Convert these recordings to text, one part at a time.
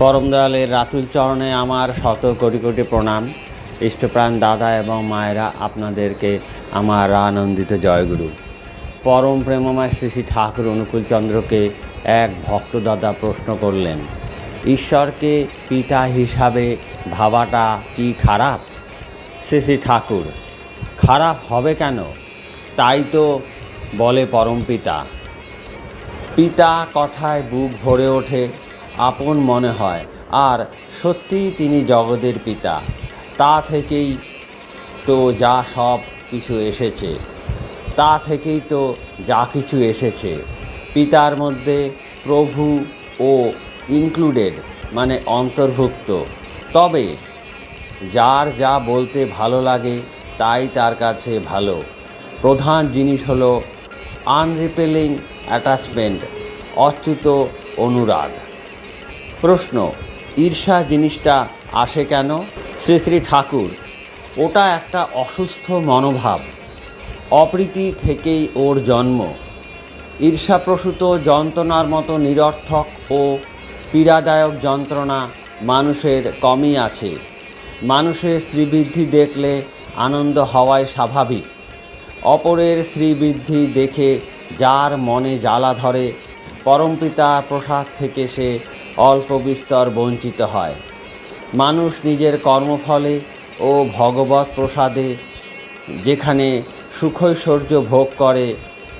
পরম দয়ালের রাতুল চরণে আমার শত কোটি কোটি প্রণাম। ইষ্টপ্রাণ দাদা এবং মায়েরা আপনাদেরকে আমার আনন্দিত জয়গুরু। পরম প্রেমময় শ্রী শ্রী ঠাকুর অনুকূল চন্দ্রকে এক ভক্ত দাদা প্রশ্ন করলেন, ঈশ্বরকে পিতা হিসাবে ভাবাটা কি খারাপ? শ্রী শ্রী ঠাকুর, খারাপ হবে কেন? তাই তো, বলে পরম পিতা। পিতা কথায় বুক ভরে ওঠে আপন মনে হয়। আর সত্যিই তিনি জগতের পিতা। তা থেকেই তো যা সব কিছু এসেছে। তা থেকেই তো যা কিছু এসেছে। পিতার মধ্যে প্রভু ও ইনক্লুডেড মানে অন্তর্ভুক্ত। তবে যার যা বলতে ভালো লাগে, তাই তার কাছে ভালো। প্রধান জিনিস হলো আনরিপেলিং অ্যাটাচমেন্ট অচ্যুত অনুরাগ। প্রশ্ন, ঈর্ষা জিনিসটা আসে কেন? শ্রী শ্রী ঠাকুর, ওটা একটা অসুস্থ মনোভাব। অপ্রীতি থেকেই ওর জন্ম। ঈর্ষাপ্রসূত যন্ত্রণার মতো নিরর্থক ও পীড়াদায়ক যন্ত্রণা মানুষের কমই আছে। মানুষের শ্রীবৃদ্ধি দেখলে আনন্দ হওয়াই স্বাভাবিক। অপরের শ্রীবৃদ্ধি দেখে যার মনে জ্বালা ধরে, পরমপিতা প্রসাদ থেকে সে অল্প বিস্তর বঞ্চিত হয়। মানুষ নিজের কর্মফলে ও ভগবত প্রসাদে যেখানে সুখৈশ্বর্য ভোগ করে,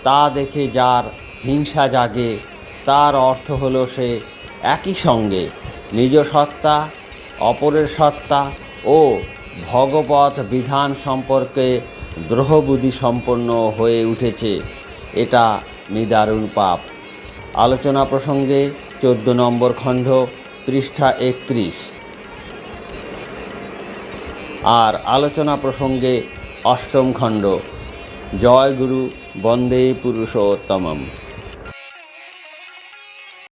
তা দেখে যার হিংসা জাগে, তার অর্থ হলো সে একই সঙ্গে নিজ সত্তা, অপরের সত্তা ও ভগবত বিধান সম্পর্কে দ্রোহবুদ্ধি সম্পন্ন হয়ে উঠেছে। এটা নিদারুণ পাপ। আলোচনা প্রসঙ্গে চোদ্দ নম্বর খণ্ড পৃষ্ঠা একত্রিশ। আর আলোচনা প্রসঙ্গে অষ্টম খণ্ড জয় গুরু বন্দে পুরুষোত্তমম।